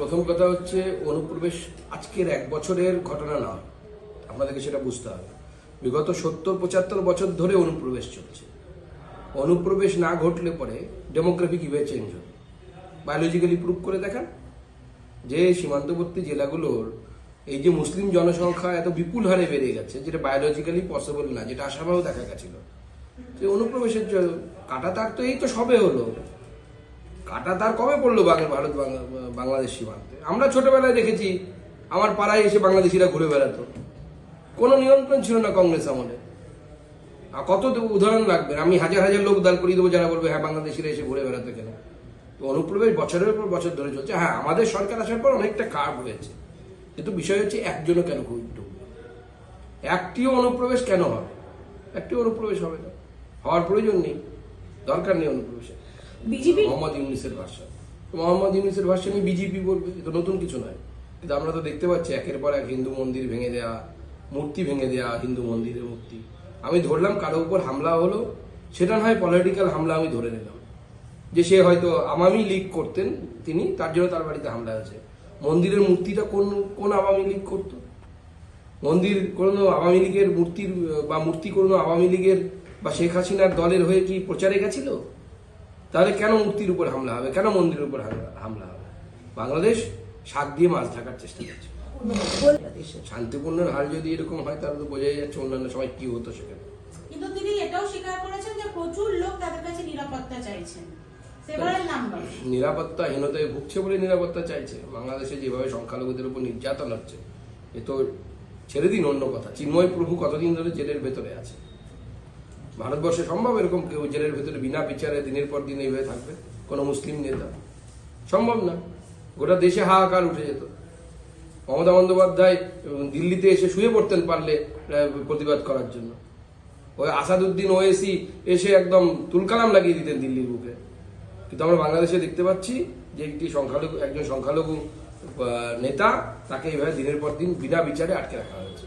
প্রথম কথা হচ্ছে অনুপ্রবেশ আজকের এক বছরের ঘটনা না। আপনাদেরকে সেটা বুঝতে হবে। বিগত সত্তর, পঁচাত্তর বছর ধরে অনুপ্রবেশ চলছে। অনুপ্রবেশ না ঘটলে পরে ডেমোগ্রাফি কীভাবে চেঞ্জ হবে? বায়োলজিক্যালি প্রুভ করে দেখান। যে সীমান্তবর্তী জেলাগুলোর এই যে মুসলিম জনসংখ্যা এত বিপুল হারে বেড়ে গেছে, যেটা বায়োলজিক্যালি পসিবল না, যেটা আশাবাহও দেখা গেছিল। যে অনুপ্রবেশের কাটা তার তো এই তো সবে হলো। কাটা তার কবে পড়ল বাংলা ভারত বাংলা- বাংলাদেশ সীমান্তে? আমরা ছোটবেলায় দেখেছি, আমার পাড়ায় এসে বাংলাদেশিরা ঘুরে বেড়াতো। কোনো নিয়ন্ত্রণ ছিল না কংগ্রেস আমলে। আর কত উদাহরণ লাগবে। আমি হাজার হাজার লোক দাঁড় করিয়ে দেবো, যারা বলবে হ্যাঁ বাংলাদেশিরা এসে ঘুরে বেড়াতে কেন? তো অনুপ্রবেশ বছরের পর বছর ধরে চলছে। হ্যাঁ আমাদের সরকার আসার পর অনেকটা কার্ভ হয়েছে। কিন্তু বিষয় হচ্ছে, একজনও কেন ঢুকবে একটিও অনুপ্রবেশ কেন হবে? একটিও অনুপ্রবেশ হবে না। হওয়ার প্রয়োজন নেই। দরকার নেই অনুপ্রবেশের। বিজেপি? মোহাম্মদ ইউনিসের ভাষা। মোহাম্মদ ইউনিসের ভাষণে বিজেপি বলবে এটা নতুন কিছু নয়। কিন্তু আমরা তো দেখতে পাচ্ছি একের পর এক হিন্দু মন্দির ভেঙে দেওয়া মূর্তি ভেঙে দেওয়া হিন্দু মন্দিরের মূর্তি। আমি ধরলাম কারও উপর হামলা হলো, সেটা নয় পলিটিক্যাল হামলা আমি ধরে নিলাম। যে সে হয়তো আওয়ামী লীগ করতেন তিনি, তার জন্য তার বাড়িতে হামলা হয়েছে। মন্দিরের মূর্তিটা কোন কোন আওয়ামী লীগ করতো? মন্দির কোনো আওয়ামী লীগের মূর্তির, বা মূর্তি কোনো আওয়ামী লীগের বা শেখ হাসিনার দলের হয়ে কি প্রচারে গেছিল? তাহলে কেন মূর্তির উপর হামলা হবে? কেন মন্দিরের উপর হামলা- হবে? বাংলাদেশ শাক দিয়ে মাছ ঢাকার চেষ্টা করছে। শান্তিপূর্ণের হার যদি এরকম হয় তাহলে তো বোঝাই যাচ্ছে অন্যান্য সময় কি হতো সেখানে। কিন্তু তিনি এটাও স্বীকার করেছেন যে প্রচুর লোক তাদের কাছে নিরাপত্তা চাইছেন। নিরাপত্তাহীনতায় ভুগছে বলে নিরাপত্তা চাইছে। বাংলাদেশে যেভাবে সংখ্যালঘুদের উপর নির্যাতন হচ্ছে এ তো ছেড়ে দিন অন্য কথা। চিন্ময় প্রভু কতদিন ধরে জেলের ভেতরে আছে? ভারতবর্ষে সম্ভব এরকম কেউ জেলের ভেতরে বিনা বিচারে দিনের পর দিন এইভাবে থাকবে? কোনো মুসলিম নেতা? সম্ভব না। গোটা দেশে হাহাকার উঠে যেত। মমতা বন্দ্যোপাধ্যায় দিল্লিতে এসে শুয়ে পড়তেন পারলে প্রতিবাদ করার জন্য। ওই আসাদুদ্দিন ওয়েসি এসে একদম তুলকালাম লাগিয়ে দিতেন দিল্লির বুকে। কিন্তু আমরা বাংলাদেশে দেখতে পাচ্ছি যে একটি সংখ্যালঘু, একজন সংখ্যালঘু নেতা তাকে এইভাবে দিনের পর দিন বিনা বিচারে আটকে রাখা হয়েছে।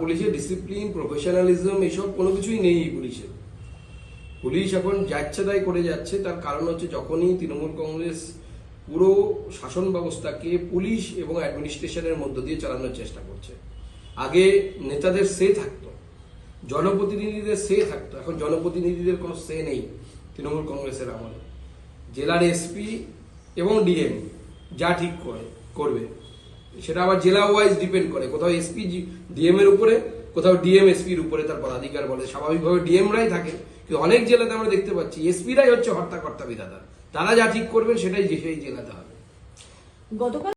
পুলিশের ডিসিপ্লিন প্রফেশনালিজম এসব কোনো কিছুই নেই পুলিশের। পুলিশ এখন যাচ্ছে তাই করে যাচ্ছে, তার কারণ হচ্ছে যখনই তৃণমূল কংগ্রেস পুরো শাসন ব্যবস্থাকে পুলিশ এবং অ্যাডমিনিস্ট্রেশনের মধ্য দিয়ে চালানোর চেষ্টা করছে। আগে নেতাদের সে থাকতো, জনপ্রতিনিধিদের সে থাকতো, এখন জনপ্রতিনিধিদের কোনো সে নেই তৃণমূল কংগ্রেসের আমলে। জেলার এসপি এবং ডিএম যা ঠিক করে। করবে। সেটা আবার জেলা ওয়াইজ ডিপেন্ড করে। কোথাও এসপি ডিএম এর উপরে, কোথাও ডিএম এসপির উপরে তার পদাধিকার বলে। স্বাভাবিকভাবে ডিএমরাই থাকে। কিন্তু অনেক জেলাতে আমরা দেখতে পাচ্ছি এসপিরাই হচ্ছে হর্তাকর্তা বিধাতা। তারা যা ঠিক করবেন সেটাই সেই জেলাতে হবে। গতকাল